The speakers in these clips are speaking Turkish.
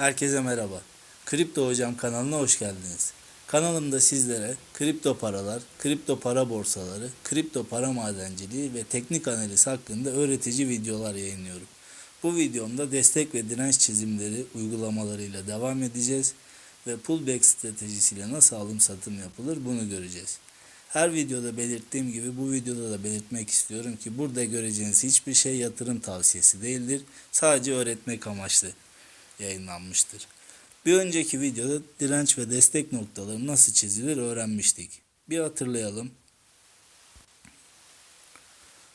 Herkese merhaba. Kripto Hocam kanalına hoş geldiniz. Kanalımda sizlere kripto paralar, kripto para borsaları, kripto para madenciliği ve teknik analiz hakkında öğretici videolar yayınlıyorum. Bu videomda destek ve direnç çizimleri uygulamalarıyla devam edeceğiz ve pullback stratejisiyle nasıl alım satım yapılır bunu göreceğiz. Her videoda belirttiğim gibi bu videoda da belirtmek istiyorum ki burada göreceğiniz hiçbir şey yatırım tavsiyesi değildir. Sadece öğretmek amaçlı yayınlanmıştır. Bir önceki videoda direnç ve destek noktaları nasıl çizilir öğrenmiştik. Bir hatırlayalım.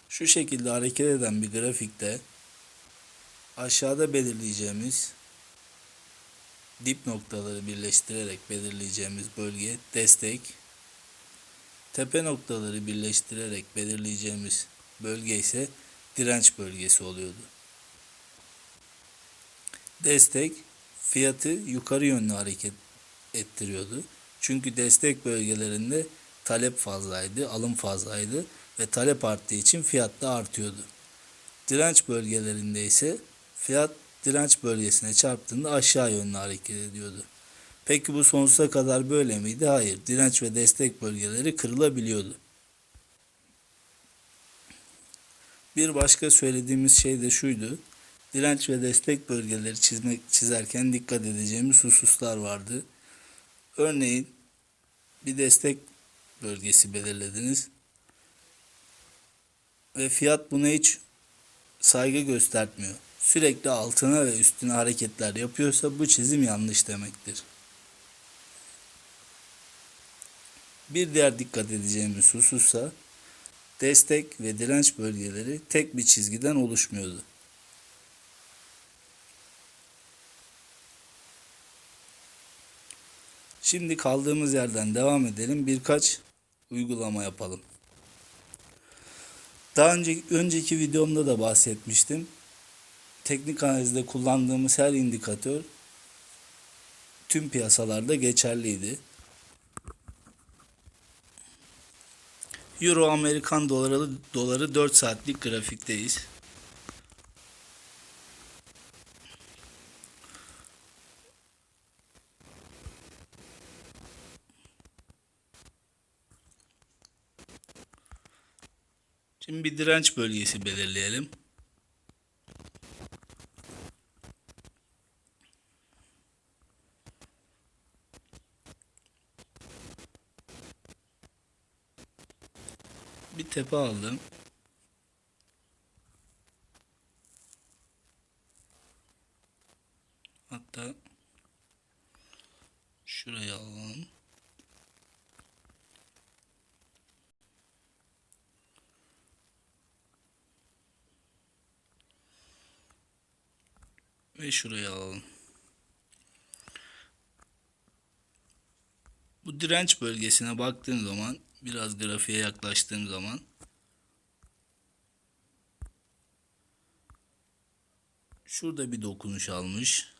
Şu şekilde hareket eden bir grafikte aşağıda belirleyeceğimiz dip noktaları birleştirerek belirleyeceğimiz bölge destek, tepe noktaları birleştirerek belirleyeceğimiz bölge ise direnç bölgesi oluyordu. Destek fiyatı yukarı yönlü hareket ettiriyordu. Çünkü destek bölgelerinde talep fazlaydı, alım fazlaydı ve talep arttığı için fiyat da artıyordu. Direnç bölgelerinde ise fiyat direnç bölgesine çarptığında aşağı yönlü hareket ediyordu. Peki bu sonsuza kadar böyle miydi? Hayır. Direnç ve destek bölgeleri kırılabiliyordu. Bir başka söylediğimiz şey de şuydu. Direnç ve destek bölgeleri çizmek çizerken dikkat edeceğimiz hususlar vardı. Örneğin bir destek bölgesi belirlediniz ve fiyat buna hiç saygı göstermiyor. Sürekli altına ve üstüne hareketler yapıyorsa bu çizim yanlış demektir. Bir diğer dikkat edeceğimiz husussa destek ve direnç bölgeleri tek bir çizgiden oluşmuyordu. Şimdi kaldığımız yerden devam edelim. Birkaç uygulama yapalım. Daha önce önceki videomda da bahsetmiştim. Teknik analizde kullandığımız her indikatör tüm piyasalarda geçerliydi. Euro Amerikan doları doları 4 saatlik grafikteyiz. Bir direnç bölgesi belirleyelim. Bir tepe aldım. Hatta şuraya alalım. Ve şuraya alalım. Bu direnç bölgesine baktığım zaman biraz grafiğe yaklaştığım zaman şurada bir dokunuş almış.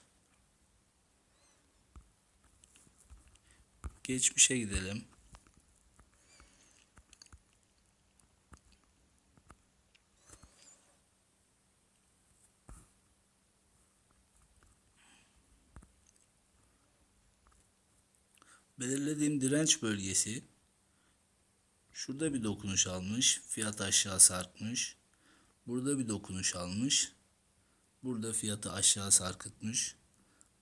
Geçmişe gidelim. Belirlediğim direnç bölgesi şurada bir dokunuş almış. Fiyat aşağı sarkmış. Burada bir dokunuş almış. Burada fiyatı aşağı sarkıtmış.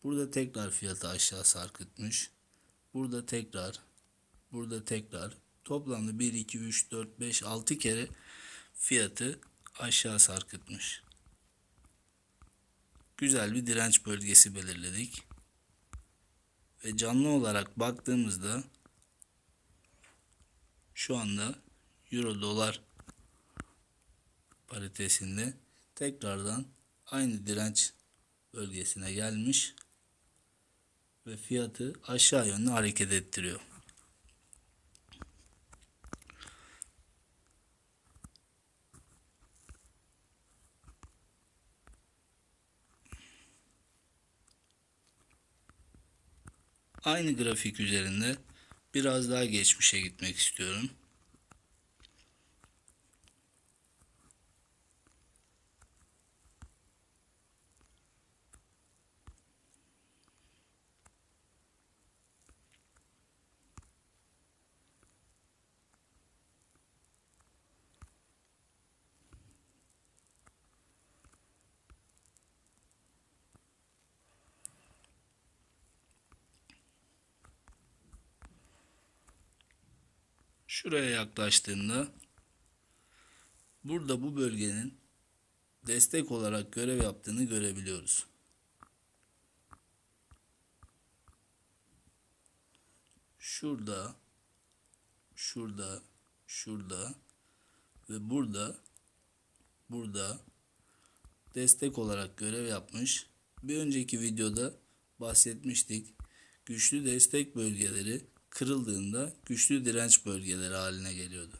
Burada tekrar fiyatı aşağı sarkıtmış. Burada tekrar. Burada tekrar. Toplamda 1, 2, 3, 4, 5, 6 kere fiyatı aşağı sarkıtmış. Güzel bir direnç bölgesi belirledik ve canlı olarak baktığımızda şu anda euro dolar paritesinde tekrardan aynı direnç bölgesine gelmiş ve fiyatı aşağı yönlü hareket ettiriyor. Aynı grafik üzerinde biraz daha geçmişe gitmek istiyorum. Şuraya yaklaştığında burada bu bölgenin destek olarak görev yaptığını görebiliyoruz. Şurada, şurada, şurada ve burada, burada destek olarak görev yapmış. Bir önceki videoda bahsetmiştik. Güçlü destek bölgeleri kırıldığında güçlü direnç bölgeleri haline geliyordu.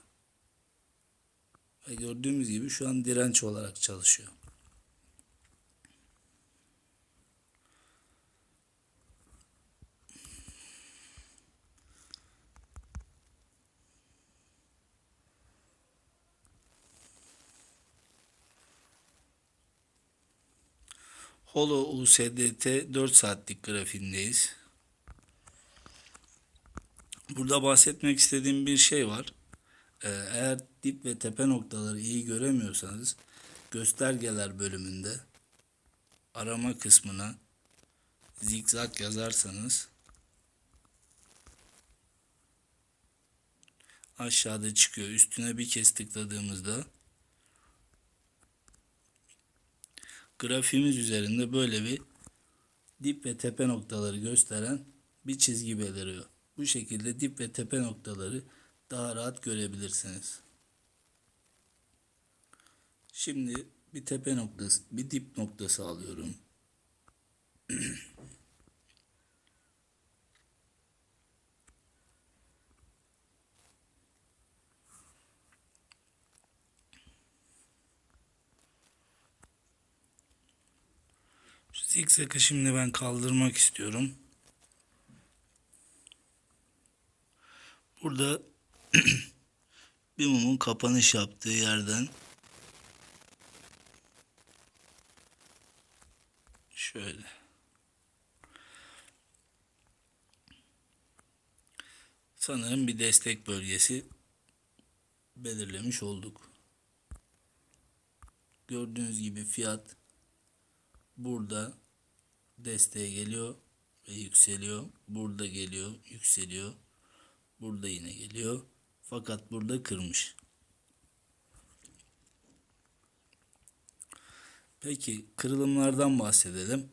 Ve gördüğümüz gibi şu an direnç olarak çalışıyor. Holo USDT 4 saatlik grafiğindeyiz. Burada bahsetmek istediğim bir şey var. Ee, Eğer dip ve tepe noktaları iyi göremiyorsanız göstergeler bölümünde arama kısmına zigzag yazarsanız aşağıda çıkıyor. Üstüne bir kez tıkladığımızda grafiğimiz üzerinde böyle bir dip ve tepe noktaları gösteren bir çizgi beliriyor. Bu şekilde dip ve tepe noktaları daha rahat görebilirsiniz. Şimdi bir tepe noktası, bir dip noktası alıyorum. Zikzakı şimdi ben kaldırmak istiyorum. Burada bir mumun kapanış yaptığı yerden şöyle sanırım bir destek bölgesi belirlemiş olduk. Gördüğünüz gibi fiyat burada desteğe geliyor ve yükseliyor. Burada geliyor, yükseliyor. Burada yine geliyor. Fakat burada kırmış. Peki kırılımlardan bahsedelim.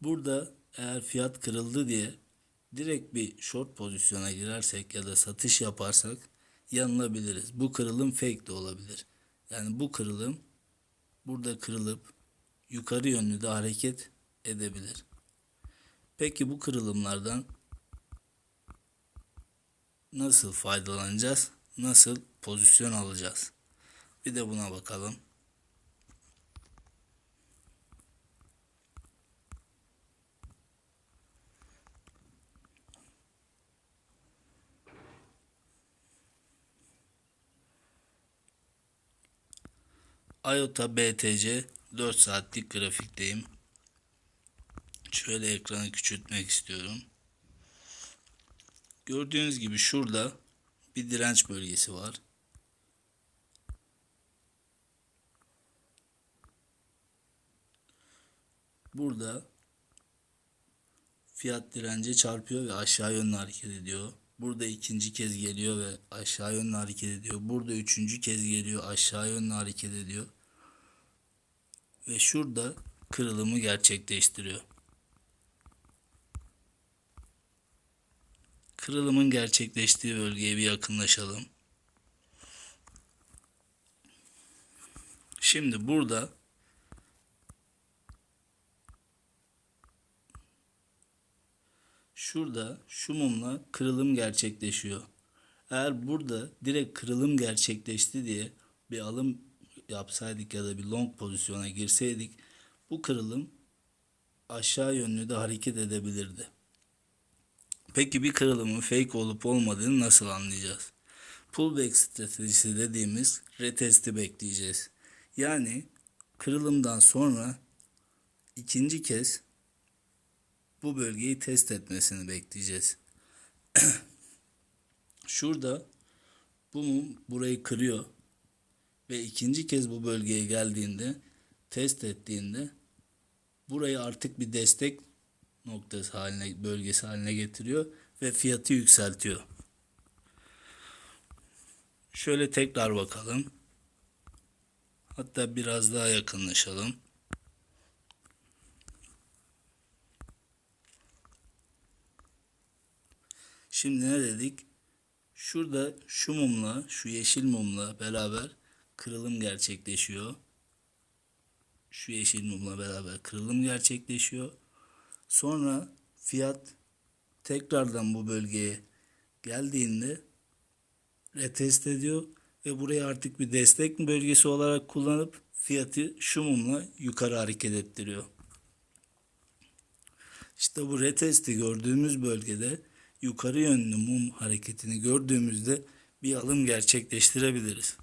Burada eğer fiyat kırıldı diye direkt bir short pozisyona girersek ya da satış yaparsak yanılabiliriz. Bu kırılım fake de olabilir. Yani bu kırılım burada kırılıp yukarı yönlü de hareket edebilir. Peki bu kırılımlardan nasıl faydalanacağız? Nasıl pozisyon alacağız? Bir de buna bakalım. IOTA BTC 4 saatlik grafikteyim. Şöyle ekranı küçültmek istiyorum. Gördüğünüz gibi şurada bir direnç bölgesi var. Burada fiyat dirence çarpıyor ve aşağı yönlü hareket ediyor. Burada ikinci kez geliyor ve aşağı yönlü hareket ediyor. Burada üçüncü kez geliyor aşağı yönlü hareket ediyor. Ve şurada kırılımı gerçekleştiriyor. Kırılımın gerçekleştiği bölgeye bir yakınlaşalım. Şimdi burada şurada şu mumla kırılım gerçekleşiyor. Eğer burada direkt kırılım gerçekleşti diye bir alım yapsaydık ya da bir long pozisyona girseydik bu kırılım aşağı yönlü de hareket edebilirdi. Peki bir kırılımın fake olup olmadığını nasıl anlayacağız? Pullback stratejisi dediğimiz retesti bekleyeceğiz. Yani kırılımdan sonra ikinci kez bu bölgeyi test etmesini bekleyeceğiz. Şurada bu mum burayı kırıyor ve ikinci kez bu bölgeye geldiğinde test ettiğinde burayı artık bir destek noktası haline bölgesi haline getiriyor ve fiyatı yükseltiyor. Şöyle tekrar bakalım. Hatta biraz daha yakınlaşalım. Şimdi ne dedik? Şurada şu mumla, şu yeşil mumla beraber kırılım gerçekleşiyor. Şu yeşil mumla beraber kırılım gerçekleşiyor. Sonra fiyat tekrardan bu bölgeye geldiğinde retest ediyor ve burayı artık bir destek bölgesi olarak kullanıp fiyatı şu mumla yukarı hareket ettiriyor. İşte bu retesti gördüğümüz bölgede yukarı yönlü mum hareketini gördüğümüzde bir alım gerçekleştirebiliriz.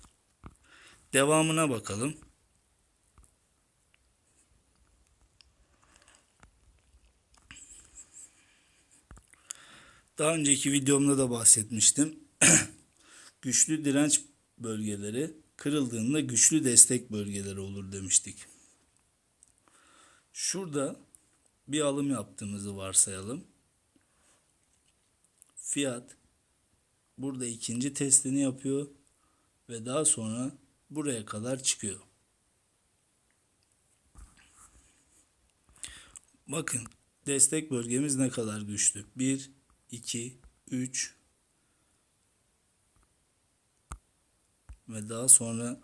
Devamına bakalım. Daha önceki videomda da bahsetmiştim. güçlü direnç bölgeleri kırıldığında güçlü destek bölgeleri olur demiştik. Şurada bir alım yaptığımızı varsayalım. Fiyat burada ikinci testini yapıyor ve daha sonra buraya kadar çıkıyor. Bakın destek bölgemiz ne kadar güçlü. 1, 2, 3 ve daha sonra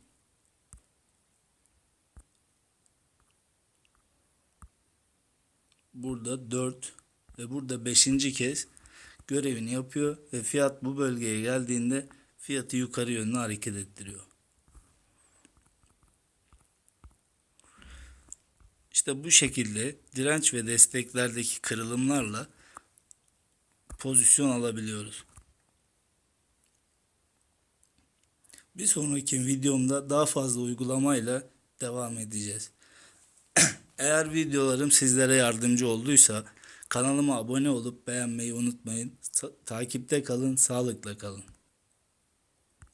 burada 4 ve burada 5. kez görevini yapıyor ve fiyat bu bölgeye geldiğinde fiyatı yukarı yönlü hareket ettiriyor. İşte bu şekilde direnç ve desteklerdeki kırılımlarla pozisyon alabiliyoruz. Bir sonraki videomda daha fazla uygulamayla devam edeceğiz. Eğer videolarım sizlere yardımcı olduysa kanalıma abone olup beğenmeyi unutmayın. Ta- takipte kalın, sağlıkla kalın.